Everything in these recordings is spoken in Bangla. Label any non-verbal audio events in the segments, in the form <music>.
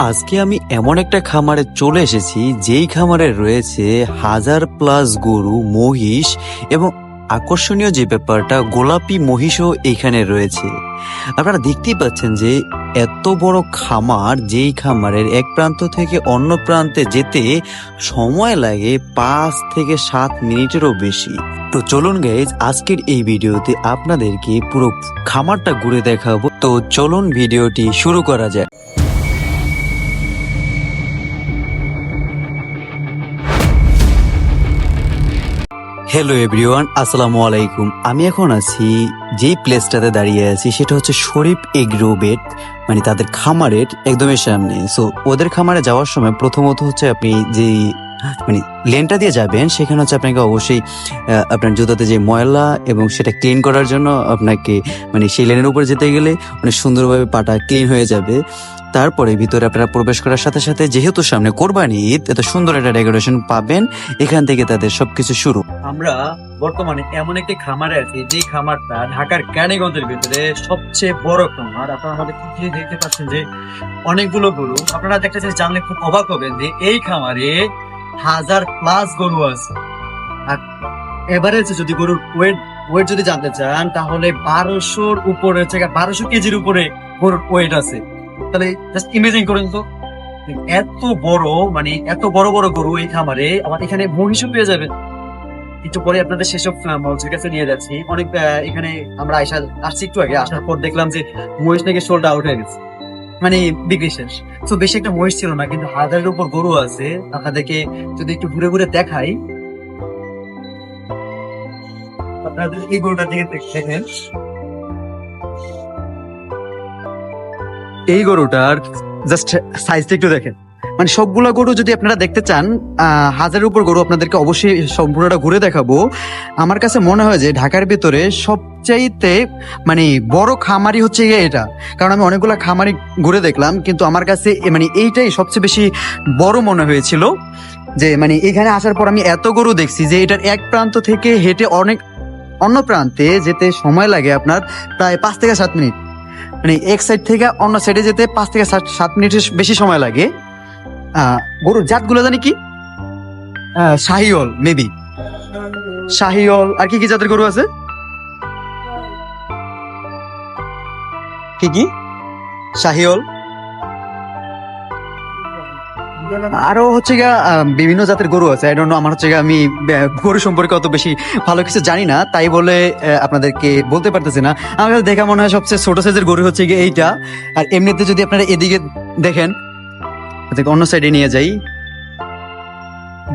আজকে আমি এমন একটা খামারে চলে এসেছি, যেই খামারে রয়েছে হাজার প্লাস গরু, মহিষ এবং আকর্ষণীয় যে ব্যাপারটা, গোলাপি মহিষও এখানে রয়েছে। আপনারা দেখতেই পাচ্ছেন যে এত বড় খামার, যেই খামারের এক প্রান্ত থেকে অন্য প্রান্তে যেতে সময় লাগে পাঁচ থেকে সাত মিনিটেরও বেশি। তো চলুন গাইজ আজকের এই ভিডিওতে আপনাদেরকে পুরো খামারটা ঘুরে দেখাবো। তো চলুন ভিডিওটি শুরু করা যায় হ্যালো এভরিওয়ান আসসালামু আলাইকুম আমি এখন আছি যেই প্লেসটাতে দাঁড়িয়ে আছি, সেটা হচ্ছে শরীফ এগ্রো বেড মানে তাদের খামারের একদমই সামনে। সো ওদের খামারে যাওয়ার সময় প্রথমত হচ্ছে আপনি যেই মানে লেনটা দিয়ে যাবেন, সেখানে হচ্ছে আপনাকে অবশ্যই আপনার জুতাতে যে ময়লা এবং সেটা ক্লিন করার জন্য আপনাকে মানে সেই লেনের উপরে যেতে গেলে অনেক সুন্দরভাবে পাটা ক্লিন হয়ে যাবে। তারপরে ভিতরে আপনারা প্রবেশ করার সাথে সাথে যেহেতু সামনে কোরবানি ঈদ, এত সুন্দর একটা ডেকোরেশন পাবেন, এখান থেকে তাদের সবকিছু শুরু। আমরা বর্তমানে এমন একটি খামারে আছি যে খামারটা ঢাকার ক্যানিগঞ্জের ভিতরে সবচেয়ে বড় খামার। আপনারা আমাদের দেখতে পাচ্ছেন যে অনেকগুলো গরু। আপনারা দেখতে জানলে খুব অবাক হবেন যে এই খামারে হাজার প্লাস গরু আছে। আর হচ্ছে যদি গরুর ওয়েট ওয়েট যদি জানতে চান, তাহলে বারোশোর উপরে, হচ্ছে বারোশো কেজির উপরে গরুর ওয়েট আছে। তাহলে জাস্ট ইমেজিন করুন তো, এত বড় মানে এত বড় বড় গরু এই খামারে আবার এখানে মহিষও পেয়ে যাবেন। একটু পরে আপনাদের সেসব মঞ্চের কাছে নিয়ে যাচ্ছি। অনেক এখানে আমরা আইসা আসছি একটু আগে, আসার পর দেখলাম যে মহিষ নাকি শোলটা আউট হয়ে গেছে। মানে বিক্রি শেষ। তো বেশি একটা মহিষ ছিল না, কিন্তু হাজারের উপর গরু আছে, আপনাদেরকে যদি একটু ঘুরে ঘুরে দেখাই। আপনারা যদি এই গরুটার দিকে দেখ- দেখেন। এই গরুটার জাস্ট সাইজটা একটু দেখেন। মানে সবগুলো গরু যদি আপনারা দেখতে চান হাজারের উপর গরু আপনাদেরকে অবশ্যই সম্পূর্ণটা ঘুরে দেখাবো। আমার কাছে মনে হয় যে ঢাকার ভিতরে সবচাইতে মানে বড় খামারি হচ্ছে এটা। কারণ আমি অনেকগুলো খামারি ঘুরে দেখলাম, কিন্তু আমার কাছে মানে এইটাই সবচেয়ে বেশি বড় মনে হয়েছিল। যে মানে এখানে আসার পর আমি এত গরু দেখছি যে এটার এক প্রান্ত থেকে হেঁটে অনেক অন্য প্রান্তে যেতে সময় লাগে আপনার প্রায় পাঁচ থেকে সাত মিনিট। মানে এক সাইড থেকে অন্য সাইডে যেতে পাঁচ থেকে সাত সাত মিনিটের বেশি সময় লাগে। গরুর জাতগুলো জানি কি? শাহিওল মেবি শাহিওল, আর কি কি জাতের গরু আছে? কি কি? শাহিওল। আরও হচ্ছে গিয়া বিভিন্ন জাতের গরু আছে। আই আমার হচ্ছে গিয়া, আমি গরু সম্পর্কে অত বেশি ভালো কিছু জানি না। তাই বলে আপনাদেরকে বলতে পারতেছি না। আমার কাছে দেখা মনে হয় সবচেয়ে ছোট সাইজের গরু হচ্ছে গিয়ে এইটা। আর এমনিতে যদি আপনারা এদিকে দেখেন এদিকে অন্য সাইডে নিয়ে যাই।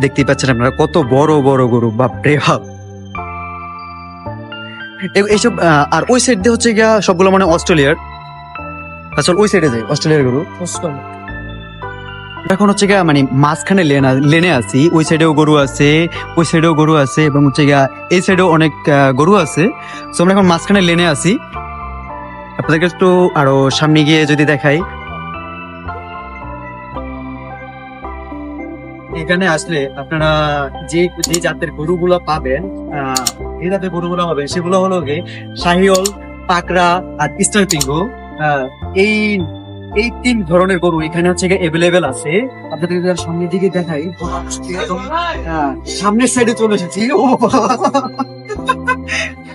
দেখতেই পাচ্ছেন আপনারা কত বড় বড় গরু বাপরে বাপ। এইসব আর ওই সাইড দিয়ে হচ্ছে গিয়া সবগুলো মানে অস্ট্রেলিয়ার। আসলে ওই সাইডে যাই অস্ট্রেলিয়ার গরু। এখন হচ্ছে গিয়া মানে মাঝখানে লেন লেনে আছি। ওই সাইডেও গরু আছে ওই সাইডেও গরু আছে এবং হচ্ছে গিয়া এই সাইডেও অনেক গরু আছে। তো আমরা এখন মাঝখানে লেনে আছি। আপনাদেরকে একটু আরও সামনে গিয়ে যদি দেখাই। এখানে আসলে আপনারা যে যে জাতের গরুগুলো পাবেন আহ, এই জাতের গরুগুলো পাবেন সেগুলো হলো গিয়ে শাহিওল পাকড়া আর ইস্টার পিঙ্গু। এই এই তিন ধরনের গরু এখানে হচ্ছে এভেলেবেল আছে। আপনাদের সামনের দিকে দেখাই সামনের সাইডে চলে এসেছি। ও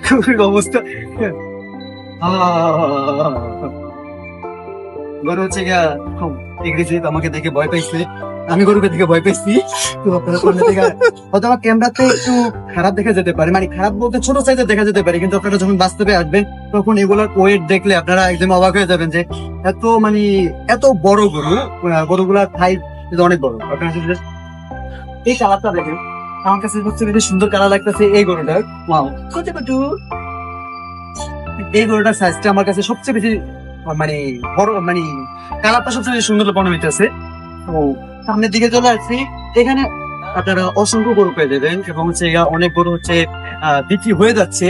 খুবই অবস্থা। গরু হচ্ছে গিয়া আমাকে দেখে ভয় পাইছে। আমি গরুকে দেখে ভয় পেয়েছি। তো আপনারা থেকে হয়তো আমার ক্যামেরাতে একটু খারাপ দেখা যেতে পারে। মানে খারাপ বলতে ছোট সাইজের দেখা যেতে পারে, কিন্তু আপনারা যখন বাস্তবে আসবেন, তখন এগুলোর ওয়েট দেখলে আপনারা একদম অবাক হয়ে যাবেন যে এত মানে এত বড় গরু গরুগুলার সাইজ কিন্তু অনেক বড়। আপনারা এই কালারটা দেখেন, আমার কাছে সবচেয়ে বেশি সুন্দর কালার লাগতেছে এই গরুটার ওয়াও এই গরুটার সাইজটা আমার কাছে সবচেয়ে বেশি মানে বড় মানে কালারটা সবচেয়ে বেশি সুন্দর মনে হইতেছে। তো সামনের দিকে চলে আসছি। এখানে আপনারা অসংখ্য গরু পেয়ে যাবেন এবং হচ্ছে অনেক গরু হচ্ছে বিক্রি হয়ে যাচ্ছে।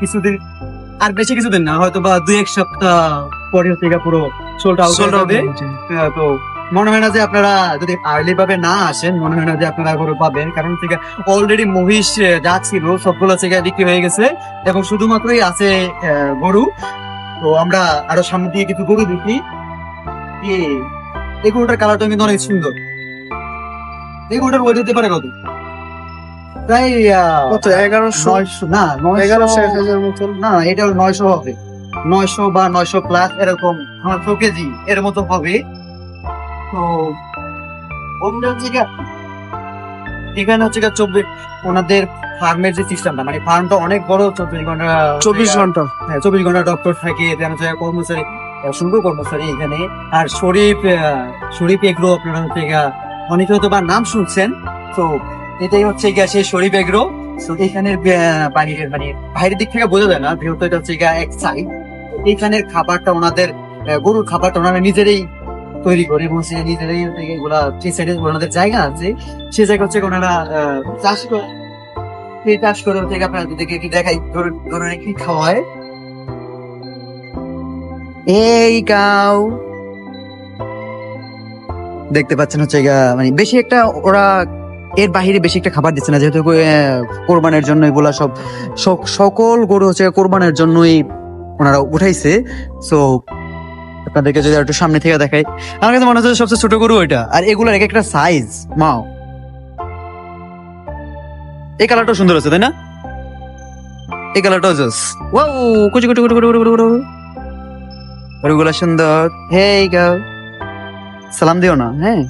কিছুদিন আর বেশি কিছুদিন না হয়তো বা দুই এক সপ্তাহ পরে হচ্ছে পুরো সোল্ড আউট আহ, তো মনে হয় না যে আপনারা যদি আর্লি ভাবে না আসেন মনে হয় না যে আপনারা গরু পাবেন। কারণ থেকে অলরেডি মহিষ যা ছিল সবগুলো থেকে বিক্রি হয়ে গেছে এবং শুধুমাত্রই আছে আহ, গরু। তো আমরা আরও সামনে দিয়ে কিছু গরু দেখি। এই গরুটার কালারটা কিন্তু অনেক সুন্দর। এই গরুটার ওয়েট হতে পারে কত? প্রায় কত এগারোশো? নয়শো না এগারোশো এক হাজার মতন। না এটা নয়শো হবে। নয়শো বা নয়শো প্লাস এরকম নয়শো কেজি এর মতো হবে। তো ওগুলো হচ্ছে এখানে হচ্ছে চব্বিশ ওনাদের ফার্মের যে সিস্টেমটা মানে ফার্মটা অনেক বড় চব্বিশ ঘণ্টা চব্বিশ ঘণ্টা। হ্যাঁ চব্বিশ ঘণ্টা ডক্টর থাকে কর্মচারী। অসংখ্য কর্মচারী এখানে। আর শরীফ শরীফ এগ্রো আপনারা হচ্ছে অনেকে হয়তো বা নাম শুনছেন। তো এটাই হচ্ছে গিয়া সেই শরীফ এগ্রো। তো এখানের বাইরের মানে বাইরের দিক থেকে বোঝা যায় না। যেহেতু এটা হচ্ছে গিয়া এক সাইড এইখানের খাবারটা ওনাদের গরুর খাবারটা ওনারা নিজেরাই তৈরি করে এবং সে নিজেরাই এগুলা সাইডে ওনাদের জায়গা আছে। সে জায়গা হচ্ছে ওনারা চাষ করে। চাষ করে হচ্ছে দিকে দেখাই। গরু গরুর কি খাওয়ায়। এই গাও দেখতে পাচ্ছেন হচ্ছে মানে বেশি একটা ওরা এর বাহিরে বেশি একটা খাবার দিচ্ছে না যেহেতু কোরবানের জন্য এগুলা সব সকল গরু হচ্ছে কোরবানের জন্যই ওনারা উঠাইছে সো আপনাদেরকে যদি একটু সামনে থেকে দেখাই আমার কাছে মনে হচ্ছে সবচেয়ে ছোট গরু ওইটা আর এগুলার এক একটা সাইজ মাও এই কালারটাও সুন্দর আছে তাই না এই কালারটাও জোস ওয়াও কুচি কুচি কুচি কুচি কুচি কুচি গরুগুলা সুন্দর। হে গাও সালাম দিও না হ্যাঁ?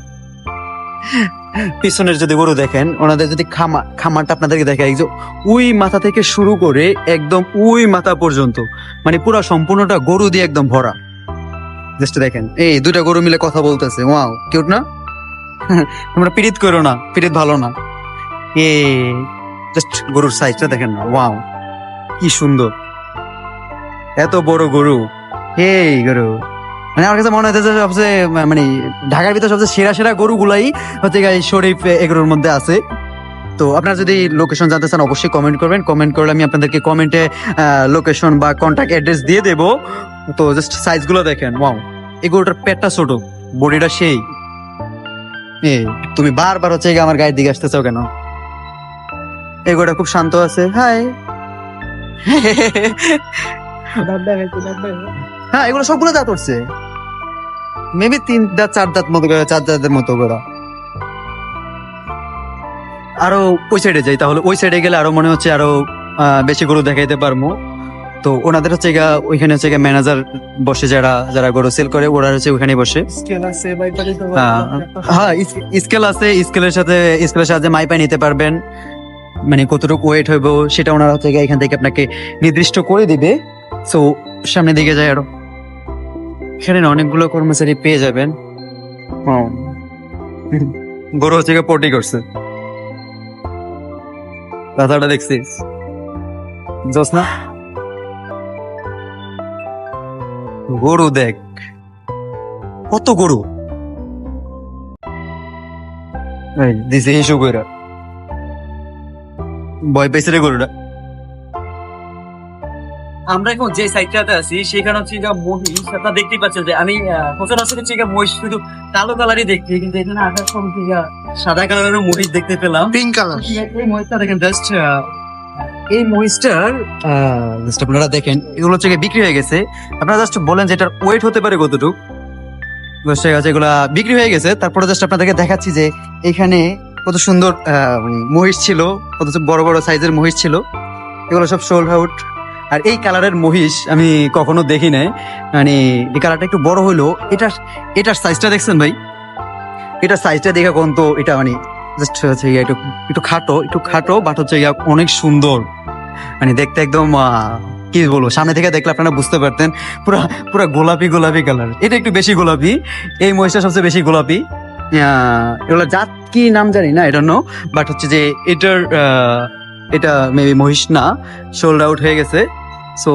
পিছনের যদি গরু দেখেন, ওনাদের যদি খামা খামারটা আপনাদেরকে দেখাই যে ওই মাথা থেকে শুরু করে একদম ওই মাথা পর্যন্ত মানে পুরো সম্পূর্ণটা গরু দিয়ে একদম ভরা। জাস্ট দেখেন, এই দুটা গরু মিলে কথা বলতেছে ওয়াও কিউট না? <laughs> তোমরা পিরিত করো না পিরিত ভালো না। এ জাস্ট গরুর সাইজটা দেখেন না ওয়াও কি সুন্দর। এত বড় গরু। এই গরু। মানে আমার কাছে মনে যে সবচেয়ে মানে ঢাকার ভিতরে সবচেয়ে সেরা সেরা গরুগুলাই হচ্ছে গিয়ে এই শরীফ এগুলোর মধ্যে আছে। তো আপনারা যদি লোকেশন জানতে চান অবশ্যই কমেন্ট করবেন। কমেন্ট করলে আমি আপনাদেরকে কমেন্টে লোকেশন বা কন্ট্যাক্ট অ্যাড্রেস দিয়ে দেব। তো জাস্ট সাইজগুলো দেখেন। ওয়াও এই গরুটার পেটটা ছোট, বডিটা সেই। এ তুমি বারবার হচ্ছে আমার গায়ের দিকে আসতেছো কেন? এই গরুটা খুব শান্ত আছে। হাই হ্যাঁ এগুলো সবগুলো দাঁত উঠছে। মেবি তিন দাঁত চার দাঁত মতো করে চার দাঁতের মতো করে। আরও ওই সাইডে যাই তাহলে ওই সাইডে গেলে আরও মনে হচ্ছে আরও বেশি গরু দেখাইতে পারব তো ওনাদের হচ্ছে গা ওইখানে হচ্ছে গা ম্যানেজার বসে যারা যারা গরু সেল করে ওরা হচ্ছে ওখানে বসে। হ্যাঁ, হ্যাঁ স্কেল আছে স্কেলের সাথে স্কেলের সাহায্যে মাইপা নিতে পারবেন। মানে কতটুকু ওয়েট হইব সেটা ওনারা হচ্ছে এখান থেকে আপনাকে নির্দিষ্ট করে দিবে। সো সামনের দিকে যায় আরও। এখানে অনেকগুলো কর্মচারী পেয়ে যাবেন। গরু হচ্ছে পটি করছে। রাতাটা দেখছিস জোস না গরু দেখ। কত গরু? দিছে হিসু কইরা। ভয় পাইছে রে গরুটা। আমরা এখন যে সাইডটাতে আছি সেখানে হচ্ছে যে মহিষ আপনারা দেখতেই পাচ্ছেন যে আমি সচরাচর হচ্ছে যে মহিষ শুধু কালো কালারই দেখছি কিন্তু এখানে আকাশ হচ্ছে সাদা কালারের মহিষ দেখতে পেলাম। পিঙ্ক কালার এই মহিষটা দেখেন জাস্ট এই মহিষটার জাস্ট আপনারা দেখেন এগুলো হচ্ছে বিক্রি হয়ে গেছে। আপনারা জাস্ট বলেন যে এটার ওয়েট হতে পারে কতটুকু। বুঝতে এগুলা বিক্রি হয়ে গেছে। তারপরে জাস্ট আপনাদেরকে দেখাচ্ছি যে এখানে কত সুন্দর মানে মহিষ ছিল কত বড় বড় সাইজের মহিষ ছিল। এগুলো সব সোল্ড আউট আর এই কালারের মহিষ আমি কখনো দেখি নাই। মানে এই কালারটা একটু বড় হলো এটা এটার সাইজটা দেখছেন ভাই? এটা সাইজটা দেখে কোন তো এটা মানে জাস্ট হচ্ছে গিয়ে একটু একটু খাটো একটু খাটো বাট হচ্ছে গিয়ে অনেক সুন্দর। মানে দেখতে একদম কি বলব, সামনে থেকে দেখলে আপনারা বুঝতে পারতেন। পুরো পুরো গোলাপি গোলাপি কালার। এটা একটু বেশি গোলাপি। এই মহিষটা সবচেয়ে বেশি গোলাপি। এগুলো জাত কি নাম জানি না এটা নো বাট হচ্ছে যে এটার এটা মেবি মহিষ না। সোল্ড আউট হয়ে গেছে। সো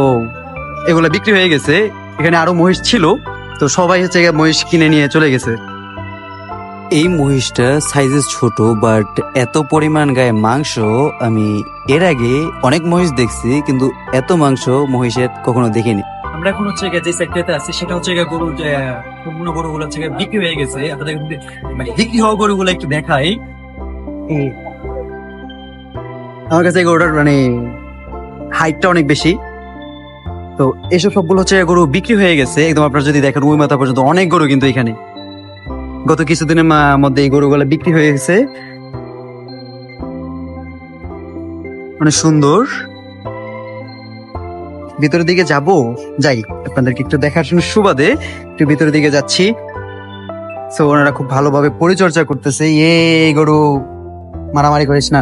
এগুলো বিক্রি হয়ে গেছে। এখানে আরও মহিষ ছিল। তো সবাই হচ্ছে গিয়ে মহিষ কিনে নিয়ে চলে গেছে। এই মহিষটা সাইজে ছোট বাট এত পরিমাণ গায়ে মাংস আমি এর আগে অনেক মহিষ দেখছি কিন্তু এত মাংস মহিষের কখনো দেখিনি। আমরা এখন হচ্ছে গিয়ে যে সেক্টরতে আছি সেটা হচ্ছে গিয়ে গরু যে সম্পূর্ণ গরুগুলো হচ্ছে বিক্রি হয়ে গেছে। আপনাদের মানে বিক্রি হওয়া গরুগুলো একটু দেখাই। আমার কাছে গরুটার মানে হাইটটা অনেক বেশি। তো এসব সবগুলো হচ্ছে গরু বিক্রি হয়ে গেছে। একদম আপনারা যদি দেখেন ওই মাথা পর্যন্ত অনেক গরু কিন্তু এখানে। গত কিছুদিনের মধ্যে এই গরুগুলো বিক্রি হয়ে গেছে। অনেক সুন্দর। ভিতরের দিকে যাব। যাই, আপনাদেরকে একটু দেখার জন্য সুবাদে একটু ভিতরের দিকে যাচ্ছি। তো ওনারা খুব ভালোভাবে পরিচর্যা করতেছে। এ গরু মারামারি করিস না।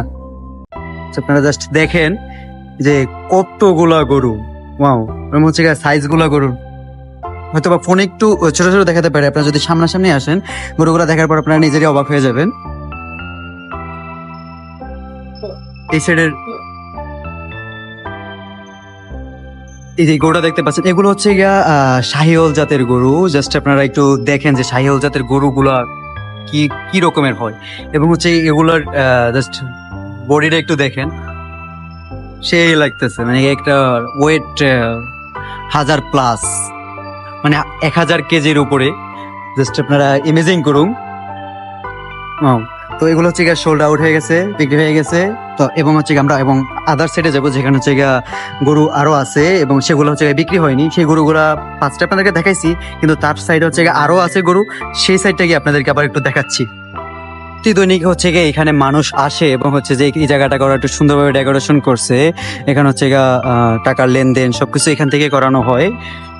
আপনারা জাস্ট দেখেন যে কতগুলা গরু। ওয়াও এরকম হচ্ছে সাইজগুলা গরুর হয়তো বা ফোনে একটু ছোট ছোট দেখাতে পারে, আপনারা যদি সামনাসামনি আসেন, গরুগুলা দেখার পর আপনারা নিজেরই অবাক হয়ে যাবেন। এই সাইডের এই যে গরুটা দেখতে পাচ্ছেন, এগুলো হচ্ছে গিয়া শাহিওল জাতের গরু। জাস্ট আপনারা একটু দেখেন যে শাহিওল জাতের গরুগুলা কি কি রকমের হয়। এবং হচ্ছে এগুলার জাস্ট বডিটা একটু দেখেন। সেই লাগতেছে মানে একটা ওয়েট হাজার প্লাস মানে এক হাজার কেজির উপরে। জাস্ট আপনারা ইমেজিং করুন। তো এগুলো হচ্ছে গিয়ে সোল্ড আউট হয়ে গেছে, বিক্রি হয়ে গেছে। তো এবং হচ্ছে আমরা এবং আদার সাইডে যাব, যেখানে হচ্ছে গিয়া গরু আরও আছে এবং সেগুলো হচ্ছে বিক্রি হয়নি। সেই গরুগুলা পাঁচটা আপনাদেরকে দেখাইছি, কিন্তু তার সাইডে হচ্ছে গিয়ে আরও আছে গরু। সেই সাইডটা গিয়ে আপনাদেরকে আবার একটু দেখাচ্ছি। প্রতি দৈনিক হচ্ছে গিয়ে এখানে মানুষ আসে এবং হচ্ছে যে এই জায়গাটা করা একটু সুন্দরভাবে ডেকোরেশন করছে। এখানে হচ্ছে টাকার লেনদেন সবকিছু এখান থেকে করানো হয়।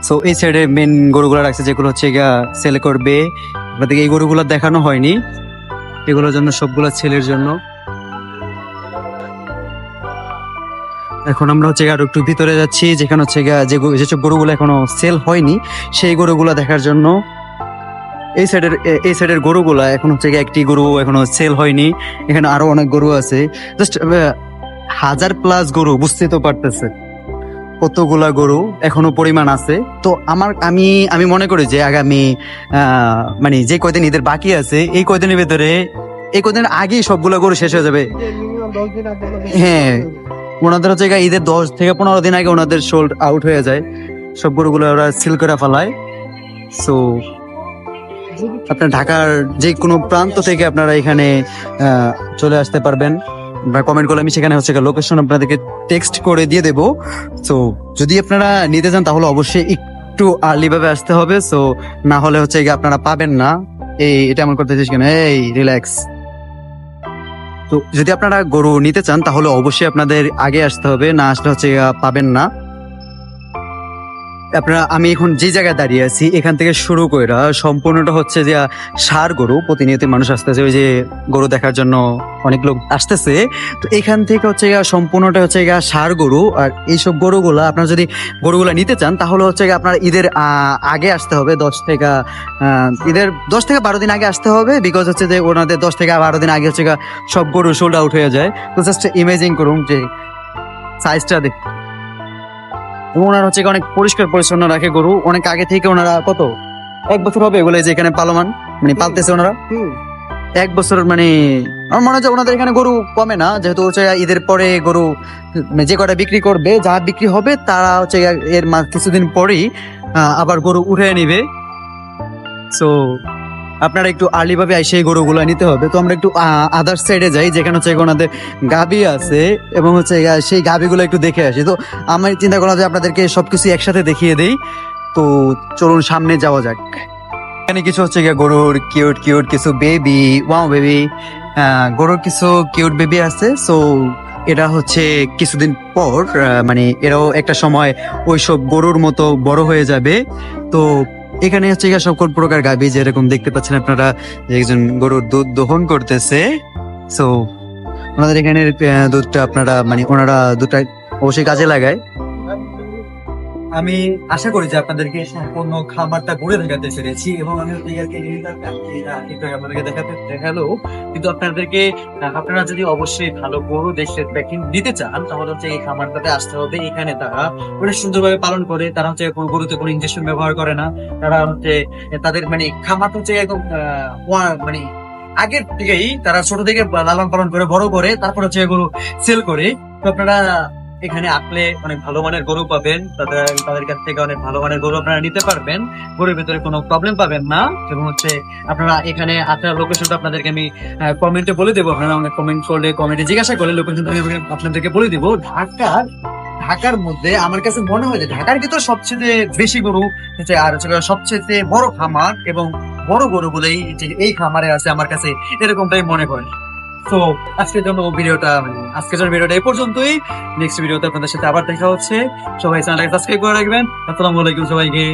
সো এই সাইডে মেন গরুগুলো রাখছে যেগুলো হচ্ছে সেল করবে। আপনাদেরকে এই গরুগুলো দেখানো হয়নি। এগুলোর জন্য সবগুলো ছেলের জন্য। এখন আমরা হচ্ছে আরও একটু ভিতরে যাচ্ছি, যেখানে হচ্ছে যে যেসব গরুগুলো এখনও সেল হয়নি, সেই গরুগুলো দেখার জন্য। এই সাইডের এই সাইডের গরুগুলা এখন হচ্ছে একটি গরু এখনও সেল হয়নি। এখানে আরও অনেক গরু আছে। জাস্ট হাজার প্লাস গরু বুঝতে তো পারতেছে। কতগুলা গরু এখনও পরিমাণ আছে। তো আমার, আমি আমি মনে করি যে আগামী মানে যে কয়দিন ঈদের বাকি আছে, এই কয়দিনের ভেতরে, এই কয়দিনের আগেই সবগুলা গরু শেষ হয়ে যাবে। হ্যাঁ। ওনাদের হচ্ছে ঈদের দশ থেকে পনেরো দিন আগে ওনাদের সোল্ড আউট হয়ে যায়। সব গরুগুলো ওরা সিল করে ফেলায়। সো আপনার ঢাকার যে কোনো প্রান্ত থেকে আপনারা এখানে চলে আসতে পারবেন। বা কমেন্ট করলে আমি সেখানে হচ্ছে লোকেশন আপনাদেরকে টেক্সট করে দিয়ে দেবো। তো যদি আপনারা নিতে চান তাহলে অবশ্যই একটু আর্লি ভাবে আসতে হবে। সো না হলে হচ্ছে আপনারা পাবেন না। এই, এটা এমন করতেছিস কেন? এই রিল্যাক্স তো যদি আপনারা গরু নিতে চান তাহলে অবশ্যই আপনাদের আগে আসতে হবে। না আসলে হচ্ছে পাবেন না। আপনারা আমি এখন যে জায়গায় দাঁড়িয়ে আছি, এখান থেকে শুরু করে সম্পূর্ণটা হচ্ছে যে সার গরু। প্রতিনিয়ত মানুষ আসতেছে ওই যে গরু দেখার জন্য অনেক লোক আসতেছে। তো এখান থেকে হচ্ছে গিয়া সম্পূর্ণটা হচ্ছে গিয়া সার গরু। আর এইসব গরুগুলা, আপনারা যদি গরুগুলা নিতে চান, তাহলে হচ্ছে গিয়ে আপনার ঈদের আগে আসতে হবে দশ থেকে ঈদের দশ থেকে বারো দিন আগে আসতে হবে বিকজ হচ্ছে যে ওনাদের দশ থেকে বারো দিন আগে হচ্ছে সব গরু সোল্ড আউট হয়ে যায়। তো জাস্ট ইমেজিং করুন যে সাইজটা দেখ এবং ওনারা হচ্ছে অনেক পরিষ্কার পরিচ্ছন্ন রাখে গরু। অনেক আগে থেকে ওনারা কত? এক বছর হবে এগুলো যে এখানে পালমান মানে পালতেছে ওনারা? এক বছর মানে আমার মনে হচ্ছে ওনাদের এখানে গরু কমে না যেহেতু হচ্ছে ঈদের পরে গরু মানে যে কটা বিক্রি করবে যা বিক্রি হবে তারা হচ্ছে এর কিছুদিন পরেই আবার গরু উঠে নিবে। সো আপনারা একটু আর্লি ভাবে এসে এই গরুগুলো নিতে হবে। তো আমরা একটু আদার সাইডে যাই, যেখানে হচ্ছে ওনাদের গাবি আছে এবং হচ্ছে সেই গাবিগুলো একটু দেখে আসি। তো আমার চিন্তা করা যে আপনাদেরকে সব কিছু একসাথে দেখিয়ে দেই। তো চলুন সামনে যাওয়া যাক। এখানে কিছু হচ্ছে গিয়ে গরুর কিউট কিউট কিছু বেবি ওয়াও বেবি গরুর কিছু কিউট বেবি আছে। সো এটা হচ্ছে কিছুদিন পর মানে এরাও একটা সময় ওইসব গরুর মতো বড় হয়ে যাবে। তো এখানে হচ্ছে সকল প্রকার গাবি যেরকম দেখতে পাচ্ছেন আপনারা, যে একজন গরুর দুধ দহন করতেছে। সো ওনাদের এখানে দুধটা আপনারা মানে ওনারা দুধটা অবশ্যই কাজে লাগায়। আমি আশা করি যে আপনাদেরকে সম্পূর্ণ খামারটা ঘুরে দেখাতে পেরেছি এবং আমি আপনাদেরকে দেখাতে দেখাল কিন্তু আপনাদেরকে, আপনারা যদি অবশ্যই ভালো গরু দেশের প্যাকিং দিতে চান, তাহলে হচ্ছে এই খামারটাতে আসতে হবে। এখানে তারা অনেক সুন্দরভাবে পালন করে। তারা হচ্ছে কোনো গরুতে কোনো ইঞ্জেকশন ব্যবহার করে না। তারা হচ্ছে তাদের মানে খামার হচ্ছে একদম মানে আগের থেকেই তারা ছোট থেকে লালন পালন করে, বড় করে, তারপর হচ্ছে গরু সেল করে। তো আপনারা এখানে আসলে অনেক ভালো মানের গরু পাবেন, তাদের তাদের কাছ থেকে অনেক ভালো মানের গরু আপনারা নিতে পারবেন, গরুর ভিতরে কোনো প্রবলেম পাবেন না। এবং হচ্ছে আপনারা এখানে আসার লোকেশনটা আপনাদেরকে আমি কমেন্টে বলে দেবো। আপনারা আমাকে কমেন্ট করলে কমেন্টে জিজ্ঞাসা করলে লোকেশনটা আমি আপনাদেরকে বলে দেবো। ঢাকার ঢাকার মধ্যে আমার কাছে মনে হয় যে ঢাকার ভিতর সবচেয়ে বেশি গরু হচ্ছে আর হচ্ছে সবচেয়ে বড় খামার এবং বড় গরু বলেই এই খামারে আছে আমার কাছে, এরকমটাই মনে হয়। তো আজকের জন্য ভিডিওটা মানে আজকের জন্য ভিডিওটা এই পর্যন্তই। নেক্সট ভিডিওতে আপনাদের সাথে আবার দেখা হচ্ছে। সবাই চ্যানেলটাকে সাবস্ক্রাইব করে রাখবেন। আসসালামু আলাইকুম সবাইকে।